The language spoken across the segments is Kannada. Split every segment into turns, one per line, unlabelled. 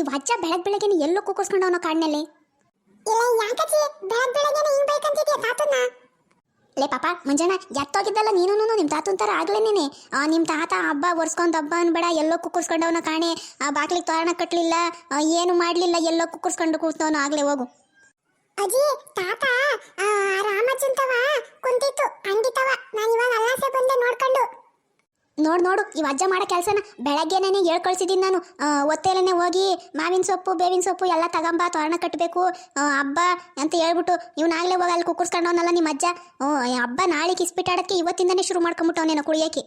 ಈ ವಜ್ಜ ಬೆಳಗ್ ಬೆಳಗ್ಗೆನೆ ಎಲ್ಲೋ ಕೂಕೋಸ್ಕೊಂಡು ಅವನ ಕಾಡ್ನಲ್ಲಿ.
ಇಲ್ಲ ಯಾಕಜ್ಜಿ? ಬೆಳಗ್ ಬೆಳಗ್ಗೆನೆ ಹಿಂಗ್ ಬೈಕಂತಿದ್ಯಾ ತಾತನ್ನ?
ಲೇ ಪಾಪ ಮುಂಜಾನೆ ಎತ್ತೋಗಿದ್ದಲ್ಲ ನೀನು ನಿಮ್ಮ ತಾತನ ಥರ ಆಗ್ಲೇನೇನೆ. ನಿಮ್ಮ ತಾತ ಹಬ್ಬ ಒರ್ಸ್ಕೊಂಡು ಹಬ್ಬ ಅನ್ಬೇಡ ಎಲ್ಲೋ ಕುಕ್ಕರ್ಸ್ಕೊಂಡವನ ಕಾಣೆ. ಆ ಬಾಗ್ಲಿಗೆ ತೋರಣ ಕಟ್ಟಲಿಲ್ಲ ಏನು ಮಾಡಲಿಲ್ಲ ಎಲ್ಲೋ ಕುಕ್ಕರ್ಸ್ಕೊಂಡು ಕೂತವನು ಆಗಲೇ ಹೋಗು.
ಅಜ್ಜಿ ತಾತ ಆ, ರಾಮಜ್ಜಂತವ ಕುಂತಿತ್ತು ಅಂಗಿತವ ನಾನು ಇವಾಗ ಅಲ್ಲಾಸೆ ಬಂದೆ ನೋಡ್ಕೊಂಡು.
ನೋಡು ನೋಡು, ಈ ಅಜ್ಜ ಮಾಡೋ ಕೆಲಸನ ಬೆಳಗ್ಗೆನೇ ಹೇಳ್ಕೊಳ್ಸಿದ್ದೀನಿ ನಾನು. ಒತ್ತೆಲೇ ಹೋಗಿ ಮಾವಿನ ಸೊಪ್ಪು, ಬೇವಿನ ಸೊಪ್ಪು ಎಲ್ಲ ತಗೊಂಬ, ತೋರಣ ಕಟ್ಟಬೇಕು ಹಬ್ಬ ಅಂತ ಹೇಳ್ಬಿಟ್ಟು ಇವನಾಗಲೇ ಹೋಗಿ ಅಲ್ಲಿ ಕುಕ್ಕರ್ಸ್ಕೊಂಡವನಲ್ಲ ನಿಮ್ಮ ಅಜ್ಜ. ಹಬ್ಬ ಇಸ್ಪಿಟ್ ಆಡೋಕ್ಕೆ ಇವತ್ತಿಂದನೇ ಶುರು ಮಾಡ್ಕೊಂಬಿಟ್ಟವನೇನೋ ಕುಡಿಯೋಕೆ.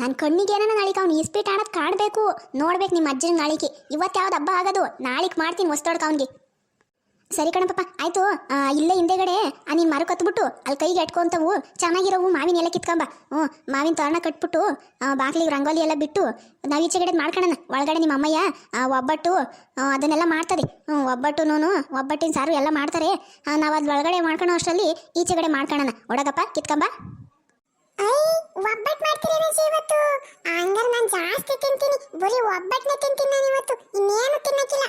ನನ್ನ ಕಣ್ಣಿಗೆ ಏನೋ ನಾಳೆಗೆ ಅವ್ನು ಇಸ್ಪೀಟ್ ಆಡೋದು ಕಾಣಬೇಕು. ನೋಡ್ಬೇಕು ನಿಮ್ಮ ಅಜ್ಜನ ನಾಳೆಗೆ. ಇವತ್ತು ಯಾವ್ದು ಹಬ್ಬ ಆಗೋದು? ನಾಳೆಗೆ ಮಾಡ್ತೀನಿ ಹೊಸ್ತೊಡ್ಕ ಅವ್ನಿಗೆ. ಸರಿ ಕಣಪ್ಪ, ಆಯ್ತು. ಇಲ್ಲೇ ಹಿಂದೆಗಡೆ ನೀನು ಮರ ಕತ್ಬಿಟ್ಟು ಅಲ್ಲಿ ಕೈಗೆ ಎಟ್ಕೊಂತವು, ಚೆನ್ನಾಗಿರೋವು ಮಾವಿನ ಎಲ್ಲ ಕಿತ್ಕೊಂಬ. ಹ್ಞೂ, ಮಾವಿನ ತೋರಣ ಕಟ್ಬಿಟ್ಟು ಬಾಗ್ಲಿಗೆ ರಂಗೋಲಿ ಎಲ್ಲ ಬಿಟ್ಟು, ನಾವು ಈಚೆಗಡೆ ಮಾಡ್ಕೊಳ್ಳೋಣ ಒಳಗಡೆ ನಿಮ್ಮ ಅಮ್ಮಯ್ಯ ಒಬ್ಬಟ್ಟು ಅದನ್ನೆಲ್ಲ ಮಾಡ್ತದೆ. ಹ್ಞೂ ಒಬ್ಬಟ್ಟು ಒಬ್ಬಟ್ಟಿನ ಸಾರು ಎಲ್ಲ ಮಾಡ್ತಾರೆ. ನಾವು ಅದು ಒಳಗಡೆ ಮಾಡ್ಕೊಳೋ ಅಷ್ಟರಲ್ಲಿ ಈಚೆಗಡೆ ಮಾಡ್ಕೊಳ್ಳೋಣ ಒಡಗಪ್ಪ, ಕಿತ್ಕೊಂಬ.
ಒಬ್ಬಟ್ಟು ಒಬ್ಬಟ್ ಮಾಡ್ತೀರೇನೋ ಇವತ್ತು. ಹಂಗಾರೆ ನಾನು ಜಾಸ್ತಿ ತಿಂತೀನಿ. ಬರೀ ಒಬ್ಬಟ್ಟನ್ನ ತಿಂತೀನಿ ನಾನು ಇವತ್ತು. ಇನ್ನೇನು ತಿನ್ನಕ್ಕಿಲ್ಲ.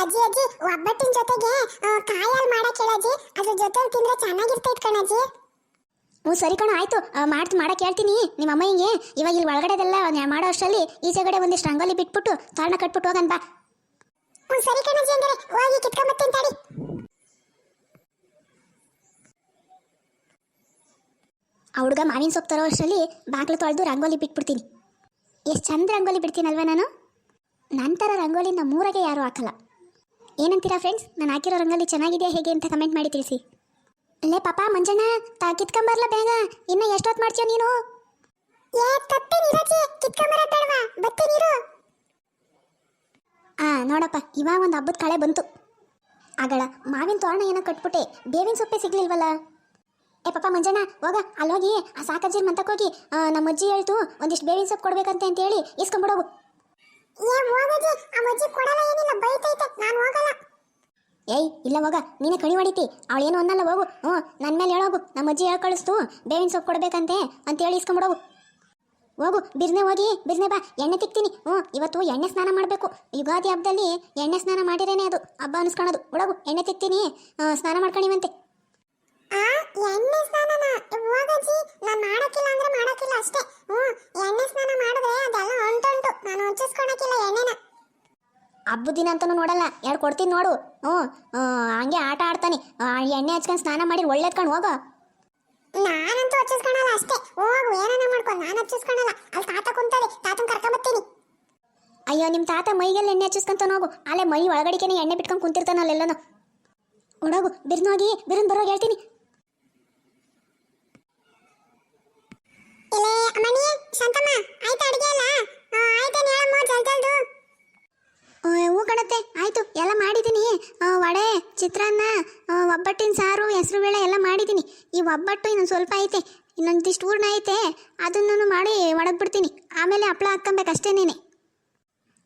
ಅಜ್ಜಿ ಅಜ್ಜಿ ಒಬ್ಬಟ್ಟಿನ ಜೊತೆಗೆ ಕಾಯಲ್ ಕಾಯಲ್ಲಿ ಮಾಡಕ್ ಹೇಳಜ್ಜಿ ಅದ್ರ ಜೊತೆ ತಿಂದ್ರೆ ಚೆನ್ನಾಗಿರ್ತೈತ್ ಕಣಜ್ಜಿ.
ಹ್ಞೂ ಸರಿ ಕಣ ಆಯ್ತು. ಮಾಡ್ತು ಮಾಡಕ್ಕೆ ಹೇಳ್ತೀನಿ ನಿಮ್ಮ ಅಮ್ಮ ಹಿಂಗೆ. ಇವಾಗ ಇಲ್ಲಿ ಒಳಗಡೆದೆಲ್ಲ ಮಾಡೋ ಅಷ್ಟರಲ್ಲಿ ಈಚೆಗಡೆ ಒಂದಿಷ್ಟು ರಂಗೋಲಿ ಬಿಟ್ಬಿಟ್ಟು ತೋರಣ ಕಟ್ಬಿಟ್ಟು ಹೋಗನ್ ಬಾ.
ಹ್ಞೂ ಸರಿ ಕಣಜ್ಜಿ ಅಂದ್ರೆ ಹೋಗಿ ಕಿತ್ಕೊಂಬತ್ತೀನಿ ತಡಿ
ಆ ಹುಡುಗ ಮಾವಿನ ಸೊಪ್ಪು ತರೋ ಅಷ್ಟರಲ್ಲಿ ಬಾಗಿಲು ತೊಳೆದು ರಂಗೋಲಿ ಬಿಟ್ಬಿಡ್ತೀನಿ. ಎಷ್ಟು ಚಂದ ರಂಗೋಲಿ ಬಿಡ್ತೀನಲ್ವ ನಾನು? ನಂತರ ರಂಗೋಲಿ ಮೂರಗೆ ಯಾರೂ ಹಾಕಲ್ಲ. ಏನಂತೀರಾ ಫ್ರೆಂಡ್ಸ್ ನಾನು ಹಾಕಿರೋ ರಂಗೋಲಿ ಚೆನ್ನಾಗಿದೆಯಾ ಹೇಗೆ ಅಂತ ಕಮೆಂಟ್ ಮಾಡಿ ತಿಳಿಸಿ. ಅಲ್ಲೇ ಪಾಪ ಮಂಜಣ್ಣ ತಾ ಕಿತ್ಕೊಂಬರ್ಲ ಬೇಗ? ಎಷ್ಟು ಎಷ್ಟೊತ್ತು ಮಾಡ್ತೀಯ ನೀನು?
ಏ ತಪ್ಪೆ ನೀರಜ್ಜಿ ಕಿತ್ಕೊಂಬರೋದ್ ಬೇಡವಾ? ನೀರು.
ಆ ನೋಡಪ್ಪ ಇವಾಗ ಒಂದು ಹಬ್ಬದ ಕಳೆ ಬಂತು. ಆಗಳ ಮಾವಿನ ತೋರಣ ಏನೋ ಕಟ್ಬಿಟ್ಟೆ. ಬೇವಿನ ಸೊಪ್ಪೆ ಸಿಗ್ಲಿಲ್ವಲ್ಲ? ಏ ಪಾಪ ಮಂಜಣ್ಣ ಹೋಗ ಅಲ್ಲೋಗಿ ಆ ಸಾಕಜ್ಜಿನ ಮಂತಕ್ಕೋಗಿ ಹೋಗಿ ನಮ್ಮ ಅಜ್ಜಿ ಹೇಳ್ತು ಒಂದಿಷ್ಟು ಬೇವಿನ ಸೊಪ್ಪು ಕೊಡ್ಬೇಕಂತೆ ಅಂತ ಹೇಳಿ ಇಸ್ಕೊಂಬಿಡೋಗು
ಏ ಹೋಗಜ್ಜಿ ಆ ಅಜ್ಜಿ ಕೊಡಲ್ಲ ಏನಿಲ್ಲ ಬೈತೈತೆ. ನಾನು ಹೋಗಲ್ಲ.
ಏಯ್ ಇಲ್ಲ ಹೋಗ. ನೀನೇ ಕಣಿ ಹೊಡಿತಿ. ಅವಳೇನು ಅನ್ನಲ್ಲ ಹೋಗು. ಹ್ಞೂ ನನ್ನ ಮೇಲೆ ಹೇಳೋಗು. ನಮ್ಮ ಅಜ್ಜಿ ಹೇಳಿ ಕಳಿಸ್ತು? ಬೇವಿನ ಸೊಪ್ಪು ಕೊಡ್ಬೇಕಂತೆ ಅಂತ ಹೇಳಿ ಇಸ್ಕೊಂಬಿಡೋಗು ಹೋಗು ಬಿರ್ನೆ ಹೋಗಿ ಬಿರ್ನೆ ಬಾ. ಎಣ್ಣೆ ತಿಕ್ತೀನಿ. ಹ್ಞೂ ಇವತ್ತು ಎಣ್ಣೆ ಸ್ನಾನ ಮಾಡಬೇಕು. ಯುಗಾದಿ ಹಬ್ಬದಲ್ಲಿ ಎಣ್ಣೆ ಸ್ನಾನ ಮಾಡಿರೇನೆ ಅದು. ಹಬ್ಬ ಅನಿಸ್ಕೊಳೋದು. ಒಳಗು ಎಣ್ಣೆ ತಿಕ್ತೀನಿ. ಸ್ನಾನ ಮಾಡ್ಕೊಂಡಿವಂತೆ
ಆ ಎಣ್ಣೆ ಸ್ನಾನನ?
ಹಬ್ಬದ ದಿನ ಅಂತಲೂ ನೋಡಲ್ಲ. ಎರಡು ಕೊಡ್ತೀನಿ ನೋಡು. ಹ್ಞೂ ಹಂಗೆ ಆಟ ಆಡ್ತಾನೆ. ಎಣ್ಣೆ ಹಚ್ಕೊಂಡು ಸ್ನಾನ ಮಾಡಿ ಒಳ್ಳೆದ್ಕೊಂಡು ಹೋಗೋ.
ನಾನಂತೂ ಹಚ್ಚಿಸ್ಕೊಳಲ್ಲ ಅಷ್ಟೇ. ಹೋಗು ಏನಾನ ಮಾಡ್ಕೊ. ನಾನು ಹಚ್ಚಿಸ್ಕೊಳಲ್ಲ. ಅಲ್ಲಿ ತಾತ ಕುಂತದೆ ತಾತನ್ ಕರ್ಕೊಂಬತ್ತೀನಿ
ಅಯ್ಯೋ ನಿಮ್ಮ ತಾತ ಮೈಗೆಲ್ಲ ಎಣ್ಣೆ ಹಚ್ಚಿಸ್ಕೊಂತ ಹೋಗು. ಅಲ್ಲೇ ಮೈ ಒಳಗಡಿಕೆನೆ ಎಣ್ಣೆ ಬಿಟ್ಕೊಂಡು ಕುಂತಿರ್ತಾನ ಅಲ್ಲೆಲ್ಲನೂ. ಹುಡುಗು ಬಿರ್ನೋಗಿ ಹೋಗಿ ಬಿರನ್ ಬರೋಗಿ ಹೇಳ್ತೀನಿ.
ಶಾಂತಮ್ಮ ಆಯ್ತಾ ಅಡಿಗೆ ಎಲ್ಲ ಆ, ಆಯ್ತೇನು ಹೇಳಮ್ಮ ಜಲ್ ಜಲ್ದು
ಆ, ಹ್ಞೂ ಕಣತ್ತೆ ಆಯಿತು ಎಲ್ಲ ಮಾಡಿದ್ದೀನಿ ಆ, ವಡೆ ಚಿತ್ರಾನ್ನ ಆ, ಒಬ್ಬಟ್ಟಿನ ಸಾರು ಹೆಸರು ಬೇಳೆ ಎಲ್ಲ ಮಾಡಿದ್ದೀನಿ. ಈ ಒಬ್ಬಟ್ಟು ಇನ್ನೊಂದು ಸ್ವಲ್ಪ ಐತೆ, ಇನ್ನೊಂದಿಷ್ಟು ಹೂರ್ಣ ಐತೆ ಅದನ್ನು ಮಾಡಿ ಒಡಗ್ಬಿಡ್ತೀನಿ ಆಮೇಲೆ ಹಪ್ಳ ಹಾಕ್ಕೊಬೇಕು ಅಷ್ಟೇನೇನೆ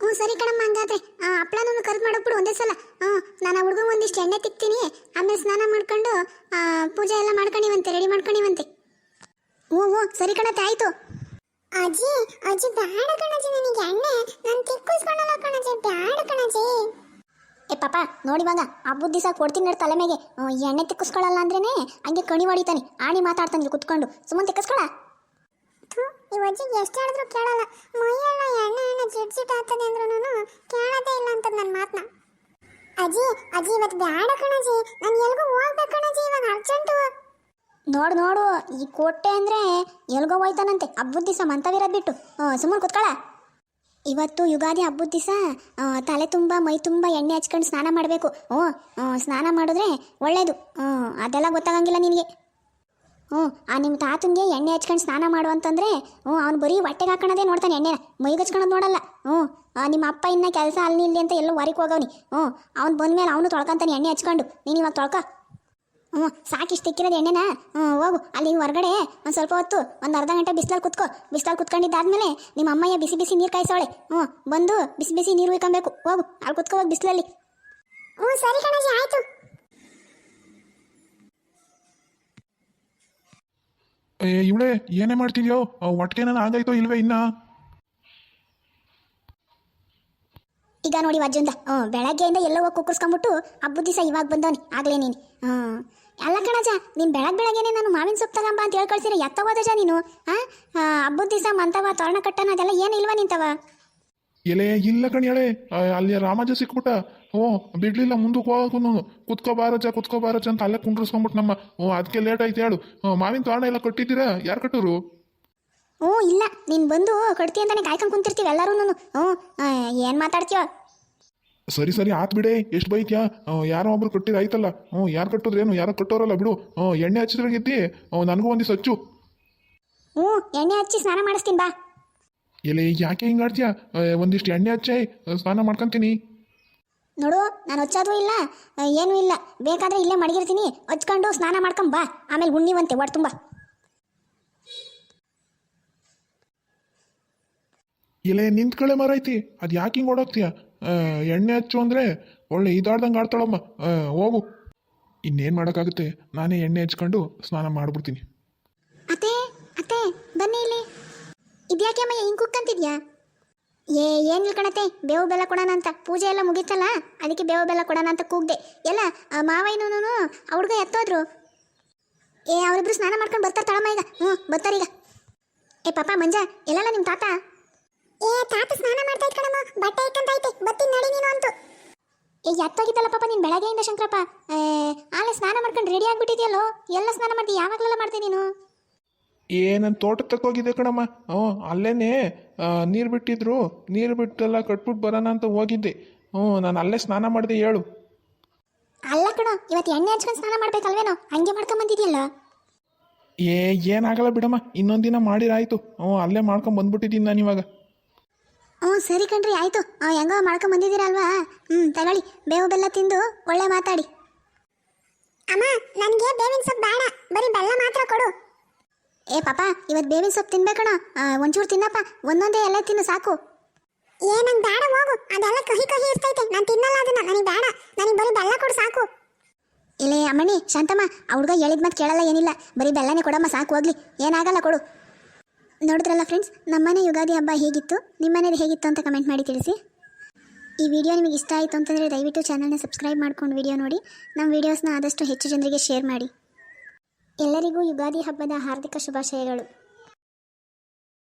ಹ್ಞೂ, ಸರಿ ಕಣಮ್ಮ, ಹಂಗಾದ್ರೆ. ಹಪ್ಳನೂ ಕರ್ದು ಮಾಡೋಕ್ಬಿಡು ಒಂದೇ ಸಲ. ಹ್ಞೂ, ನಾನು ಹುಡುಗ ಒಂದಿಷ್ಟು ಎಣ್ಣೆ ತಿಕ್ತೀನಿ. ಆಮೇಲೆ ಸ್ನಾನ ಮಾಡ್ಕೊಂಡು ಪೂಜೆ ಎಲ್ಲ ಮಾಡ್ಕೊಂಡಿವಂತೆ ರೆಡಿ ಮಾಡ್ಕೊಂಡಿವಂತೆ ಹ್ಞೂ ಹ್ಞೂ, ಸರಿ ಕಣತೆ ಆಯಿತು.
ಅಜ್ಜಿ ಅಜ್ಜಿ, ಬ್ಯಾಡ ಕಣಜ್ಜಿ, ನನಗೆ ಎಣ್ಣೆ. ನಾನು ತಿಕ್ಕಿಸ್ಕೊಳಲ್ಲ ಕಣಜ್ಜಿ, ಬ್ಯಾಡ ಕಣಜ್ಜಿ.
ಏ ಪಾಪ ನೋಡಿವಾಗ ಹಬ್ಬದ ದಿವಸ ಕೊಡ್ತೀನಿ ನೋಡಿ ತಲೆ ಮೇಗೆ ಎಣ್ಣೆ ತಿಕ್ಕಿಸ್ಕೊಳ್ಳಲ್ಲ ಅಂದ್ರೇನೆ ಹಂಗೆ ಕಣಿ ಹೊಡಿತಾನೆ. ಆಣಿ ಮಾತಾಡ್ತಾನೆ ಕುತ್ಕೊಂಡು. ಸುಮ್ಮನೆ ತಿಕ್ಕಿಸ್ಕೊಳ?
ಈ ಅಜ್ಜಿಗೆ ಎಷ್ಟು ಹೇಳಿದ್ರು ಕೇಳಲ್ಲ. ಮೈಯೆಲ್ಲ ಎಣ್ಣೆ ಎಣ್ಣೆ ಜಿಟ್ ಜಿಟ್ ಆಗ್ತದೆ ಅಂದ್ರೂ ಕೇಳೋದೇ ಇಲ್ಲ ಅಂತ ನನ್ನ ಮಾತನ್ನ ಅಜ್ಜಿ ಅಜ್ಜಿ ಇವತ್ತು ಬ್ಯಾಡ ಕಣಜಿ ನಾನು ಎಲ್ಗೂ ಹೋಗ್ಬೇಕು ಕಣಜಿ ಇವಾಗ ಅರ್ಜೆಂಟು.
ನೋಡು ನೋಡು ಈ ಕೊಟ್ಟೆ ಅಂದರೆ ಎಲ್ಗೋ ಹೋಯ್ತಾನಂತೆ. ಹಬ್ಬದ ದಿವಸ ಮಂತವಿರೋದು ಬಿಟ್ಟು. ಸುಮ್ಮನೆ ಕುತ್ಕೊಳ? ಇವತ್ತು ಯುಗಾದಿ ಹಬ್ಬದ ದಿವಸ ತಲೆ ತುಂಬ, ಮೈ ತುಂಬ ಎಣ್ಣೆ ಹಚ್ಕೊಂಡು ಸ್ನಾನ ಮಾಡಬೇಕು. ಓ ಸ್ನಾನ ಮಾಡಿದ್ರೆ ಒಳ್ಳೇದು. ಹ್ಞೂ ಅದೆಲ್ಲ ಗೊತ್ತಾಗಂಗಿಲ್ಲ ನಿನಗೆ. ಹ್ಞೂ ಆ ನಿಮ್ಮ ತಾತನಿಗೆ ಎಣ್ಣೆ ಹಚ್ಕೊಂಡು ಸ್ನಾನ ಮಾಡು ಅಂತಂದರೆ ಹ್ಞೂ ಅವ್ನು ಬರೀ ಹೊಟ್ಟೆಗೆ ಹಾಕೋಣದೇ ನೋಡ್ತಾನೆ ಎಣ್ಣೆ ಮೈಗೆ ಹಚ್ಕೊಳೋದು ನೋಡಲ್ಲ. ಹ್ಞೂ ನಿಮ್ಮ ಅಪ್ಪ ಇನ್ನ ಕೆಲಸ ಅಲ್ಲಿ ಇಲ್ಲಿ ಅಂತ ಎಲ್ಲೋ ಹೊರಗೆ ಹೋಗವ್ನಿ. ಹ್ಞೂ ಅವ್ನು ಬಂದ್ಮೇಲೆ ಅವನು ತೊಳ್ಕೊಂತಾನೆ ಎಣ್ಣೆ ಹಚ್ಕೊಂಡು. ನೀನು ಇವಾಗ ತೊಳ್ಕೊ. ಹ್ಞೂ ಸಾಕಿಷ್ಟು ತಿಕ್ಕಿರೋದು ಎಣ್ಣೆನ? ಹ್ಞೂ ಹೋಗು ಅಲ್ಲಿ ಹೊರಗಡೆ ಒಂದು ಸ್ವಲ್ಪ ಹೊತ್ತು ಒಂದು ಅರ್ಧ ಗಂಟೆ ಬಿಸಿಲಲ್ಲಿ ಕುತ್ಕೋ. ಬಿಸಿಲಲ್ಲಿ ಕುತ್ಕೊಂಡಿದ್ದಾದ್ಮೇಲೆ ನಿಮ್ಮ ಅಮ್ಮಯ್ಯ ಬಿಸಿ ಬಿಸಿ ನೀರು ಕಾಯಿಸೋಳೆ. ಹ್ಞೂ ಬಂದು ಬಿಸಿ ಬಿಸಿ ನೀರು ಉಯ್ಕೊಬೇಕು. ಹೋಗು ಅಲ್ಲಿ ಕುತ್ಕೋ ಹೋಗಿ ಬಿಸಿಲಲ್ಲಿ.
ಹ್ಞೂ ಸರಿ ಕಣಜಿ ಆಯಿತು.
ಏ ಇವಳೆ ಏನೇ ಮಾಡ್ತಿದ್ಯೋ? ಹೊಟ್ಟೆ ನಾನು ಆಗೈತೋ ಇಲ್ವೇ ಇನ್ನ?
ಈಗ ನೋಡಿ ವಜ್ಜುಂದ. ಹ್ಞೂ ಬೆಳಗ್ಗೆಯಿಂದ ಎಲ್ಲೋ ಹೋಗಿ ಕುಕ್ಕರ್ಸ್ಕೊಂಬಿಟ್ಟು ಹಬ್ಬದ ದಿವಸ ಇವಾಗ ಬಂದವನಿ ಆಗಲೇ ನೀನು. ಹ್ಞೂ. ಅಲ್ಲ ಕಣಜ ನೀನು ಬೆಳಗ್ಗೆ ಬೆಳಗ್ಗೆನೆ ನಾನು ಮಾವಿನ ಸೊಪ್ಪು ತಗೊಂಬ ಅಂತ ಹೇಳ್ಕೊಳ್ಸಿರ ಎತ್ತಗೋದಜ ನೀನು? ಹಾಂ ಹಬ್ಬದ ದಿವಸ ಮಂತವ ತೋರಣ ಕಟ್ಟನ ಅದೆಲ್ಲ ಏನು ಇಲ್ವಾ ನಿಂತವ?
ಎಲೆ ಇಲ್ಲ ಕಣಿಯಳೆ ಹೇಳೆ ಅಲ್ಲಿ ರಾಮಜ ಸಿಕ್ಬಿಟ್ಟ. ಓ ಬಿಡ್ಲಿಲ್ಲ ಮುಂದಕ್ಕೆ ಹೋಗಕ್ಕು ಕುತ್ಕೋ ಬಾರಜ ಕುತ್ಕೋ ಬಾರಜ ಅಂತ ಅಲ್ಲೇ ಕುಂಡ್ರಸ್ಕೊಂಬಿಟ್ಟು ನಮ್ಮ. ಓ ಅದಕ್ಕೆ ಲೇಟ್ ಆಯ್ತು ಹೇಳು. ಮಾವಿನ ತೋರಣ ಎಲ್ಲ ಕಟ್ಟಿದ್ದೀರಾ? ಯಾರು ಕಟ್ಟೋರು?
ಹ್ಞೂ ಇಲ್ಲ. ನೀನು ಬಂದು ಕಟ್ತಿ ಅಂತಾನೆ ಕಾಯ್ಕೊಂಡು ಕುಂತಿರ್ತೀವಿ ಎಲ್ಲರೂ ಹ್ಞೂ ಏನು ಮಾತಾಡ್ತೀಯೋ?
ಸರಿ ಸರಿ ಆತ್ ಬಿಡೆ ಎಷ್ಟು ಬೈತ್ಯಾ? ಯಾರೋ ಒಬ್ರು ಕಟ್ಟಿದ ಆಯ್ತಲ್ಲ. ಹ್ಞೂ ಯಾರು ಕಟ್ಟೋದ್ರೇನು ಯಾರೋ ಕಟ್ಟೋರಲ್ಲ ಬಿಡು. ಎಣ್ಣೆ ಹಚ್ಚಿದ್ರಾಗಿದ್ದಿ ನನಗೂ ಒಂದು ಹಚ್ಚು.
ಹ್ಞೂ ಎಣ್ಣೆ ಹಚ್ಚಿ ಸ್ನಾನ ಮಾಡಿಸ್ತೀನಿ ಬಾ.
ಎಲೆ ಯಾಕೆ ಹಿಂಗೆ ಆಡ್ತೀಯಾ? ಒಂದಿಷ್ಟು ಎಣ್ಣೆ ಹಚ್ಚಾಯ್ ಸ್ನಾನ ಮಾಡ್ಕೊಂತೀನಿ.
ನೋಡು ನಾನು ಹಚ್ಚೋದು ಇಲ್ಲ ಏನೂ ಇಲ್ಲ. ಬೇಕಾದ್ರೆ ಇಲ್ಲೇ ಮಡಗಿರ್ತೀನಿ. ಹಚ್ಕೊಂಡು ಸ್ನಾನ ಮಾಡ್ಕೊಂಡ್ ಬಾ. ಆಮೇಲೆ ಉಣ್ಣಿವಂತೆ ಒಟ್ಟು ತುಂಬ.
ಎಲೆ ನಿಂತ್ಕಳೆ ಮರೈತಿ. ಅದು ಯಾಕೆ ಹಿಂಗೆ ಓಡೋಗ್ತೀಯ? ಎಣ್ಣೆ ಹಚ್ಚು ಅಂದರೆ ಒಳ್ಳೆ ಇದಾಡ್ದಂಗೆ ಆಡ್ತಾಳಮ್ಮ. ಆ, ಹೋಗು. ಇನ್ನೇನು ಮಾಡೋಕ್ಕಾಗುತ್ತೆ? ನಾನೇ ಎಣ್ಣೆ ಹಚ್ಕೊಂಡು ಸ್ನಾನ ಮಾಡಿಬಿಡ್ತೀನಿ.
ಅತ್ತೆ ಅತ್ತೆ ಬನ್ನಿ ಇಲ್ಲಿ. ಇದ್ಯಾಕೆ ಅಮ್ಮ ಹಿಂಗೆ ಕುಕ್ಕಂತಿದ್ಯಾ? ಏ ಏನು ಕಣತೆ ಬೇವು ಬೆಲ್ಲ ಕೊಡೋಣ ಅಂತ. ಪೂಜೆ ಎಲ್ಲ ಮುಗೀತಲ್ಲ? ಅದಕ್ಕೆ ಬೇವು ಬೆಲ್ಲ ಕೊಡೋಣ ಅಂತ ಕೂಗ್ದೆ. ಎಲ್ಲ ಮಾವಯ್ಯನೂ ಆ ಹುಡುಗ ಎತ್ತೋದ್ರು. ಏ ಅವರಿಬ್ರು ಸ್ನಾನ ಮಾಡ್ಕೊಂಡು ಬರ್ತಾರೆ ತಳಮ್ಮ ಈಗ. ಹ್ಞೂ ಬರ್ತಾರೀಗ ಏ ಪಾಪ ಮಂಜ ಎಲ್ಲಲ್ಲ ನಿಮ್ಮ ತಾತ?
ಏ ತಾತ ಸ್ನಾನ ಮಾಡ್ತಾ ಇದ್ ಕಣಮ್ಮ ಬಟ್ಟೆ ಇಕ್ಕಂತೈತೆ ಬತ್ತೀನಿ ನಡಿ ನೀನು ಅಂತು
ಏ ಎತ್ತೋಗಿದ್ದಲ್ಲ ಪಾಪ ನೀನು ಬೆಳಗ್ಗೆಯಿಂದ ಶಂಕರಪ್ಪ. ಆಲೆ ಸ್ನಾನ ಮಾಡ್ಕೊಂಡು ರೆಡಿ ಆಗ್ಬಿಟ್ಟಿದ್ಯಲ್ಲೋ? ಎಲ್ಲ ಸ್ನಾನ ಮಾಡ್ತಿ ಯಾವಾಗಲೆಲ್ಲ ಮಾಡ್ತೀನಿ ನೀನು?
ಏ ನನ್ನ ತೋಟದ ತಕ್ಕ ಹೋಗಿದ್ದೆ ಕಣಮ್ಮ? ಹ್ಞೂ ಅಲ್ಲೇನೆ ನೀರು ಬಿಟ್ಟಿದ್ರು. ನೀರು ಬಿಟ್ಟೆಲ್ಲ ಕಟ್ಬಿಟ್ಟು ಬರೋಣ ಅಂತ ಹೋಗಿದ್ದೆ. ಹ್ಞೂ ನಾನು ಅಲ್ಲೇ ಸ್ನಾನ ಮಾಡಿದೆ ಹೇಳು.
ಅಲ್ಲ ಕಣೋ ಇವತ್ತು ಎಣ್ಣೆ ಹಚ್ಕೊಂಡು ಸ್ನಾನ ಮಾಡ್ಬೇಕಲ್ವೇನೋ? ಹಂಗೆ ಮಾಡ್ಕೊಂಬಂದಿದ್ಯಲ್ಲ?
ಏ ಏನಾಗಲ್ಲ ಬಿಡಮ್ಮ ಇನ್ನೊಂದು ದಿನ ಮಾಡಿರಾಯ್ತು. ಹ್ಞೂ ಅಲ್ಲೇ ಮಾಡ್ಕೊಂಡು ಬಂದ್ಬಿಟ್ಟಿದ್ದೀನಿ ನಾನು ಇವಾಗ.
ಹ್ಞೂ ಸರಿ ಕಣ್ರಿ ಆಯಿತು. ಹೆಂಗೋ ಮಾಡ್ಕೊಂಡು ಬಂದಿದ್ದೀರಲ್ವಾ? ಹ್ಞೂ ತಗೊಳ್ಳಿ. ಬೇವು ಬೆಲ್ಲ ತಿಂದು ಒಳ್ಳೆ ಮಾತಾಡಿ.
ಅಮ್ಮ ನನಗೆ ಬೇವಿನ ಸೊಪ್ಪು ಬೇಡ. ಬರೀ ಬೆಲ್ಲ ಮಾತ್ರ ಕೊಡು.
ಏ ಪಾಪ ಇವತ್ತು ಬೇವಿನ ಸೊಪ್ಪು ತಿನ್ಬೇಕಣ ಒಂಚೂರು ತಿನ್ನಪ್ಪ. ಒಂದೊಂದೇ ಎಲ್ಲ ತಿನ್ನು ಸಾಕು.
ಏ ನಂಗೆ ಬೇಡ ಹೋಗು. ಅದೆಲ್ಲ ಕಹಿ ಕಹಿ ಇರ್ತೈತೆ. ನಾನು ತಿನ್ನಲ್ಲ ಅದನ್ನ. ನನಗೆ ಬೇಡ. ನನಗೆ ಬರೀ ಬೆಲ್ಲ ಕೊಡು ಸಾಕು.
ಇಲ್ಲೇ ಅಮ್ಮಣಿ ಶಾಂತಮ್ಮ ಆ ಹುಡುಗ ಹೇಳಿದ ಮತ್ತೆ ಕೇಳಲ್ಲ ಏನಿಲ್ಲ. ಬರೀ ಬೆಲ್ಲನೇ ಕೊಡಮ್ಮ ಸಾಕು ಹೋಗ್ಲಿ. ಏನಾಗಲ್ಲ ಕೊಡು. ನೋಡಿದ್ರಲ್ಲ ಫ್ರೆಂಡ್ಸ್ ನಮ್ಮನೆ ಯುಗಾದಿ ಹಬ್ಬ ಹೇಗಿತ್ತು? ನಿಮ್ಮನೇದು ಹೇಗಿತ್ತು ಅಂತ ಕಮೆಂಟ್ ಮಾಡಿ ತಿಳಿಸಿ. ಈ ವಿಡಿಯೋ ನಿಮಗೆ ಇಷ್ಟ ಆಯಿತು ಅಂತಂದರೆ ದಯವಿಟ್ಟು ಚಾನಲ್ನ ಸಬ್ಸ್ಕ್ರೈಬ್ ಮಾಡ್ಕೊಂಡು ವಿಡಿಯೋ ನೋಡಿ. ನಮ್ಮ ವೀಡಿಯೋಸ್ನ ಆದಷ್ಟು ಹೆಚ್ಚು ಜನರಿಗೆ ಶೇರ್ ಮಾಡಿ. ಎಲ್ಲರಿಗೂ ಯುಗಾದಿ ಹಬ್ಬದ ಹಾರ್ದಿಕ ಶುಭಾಶಯಗಳು.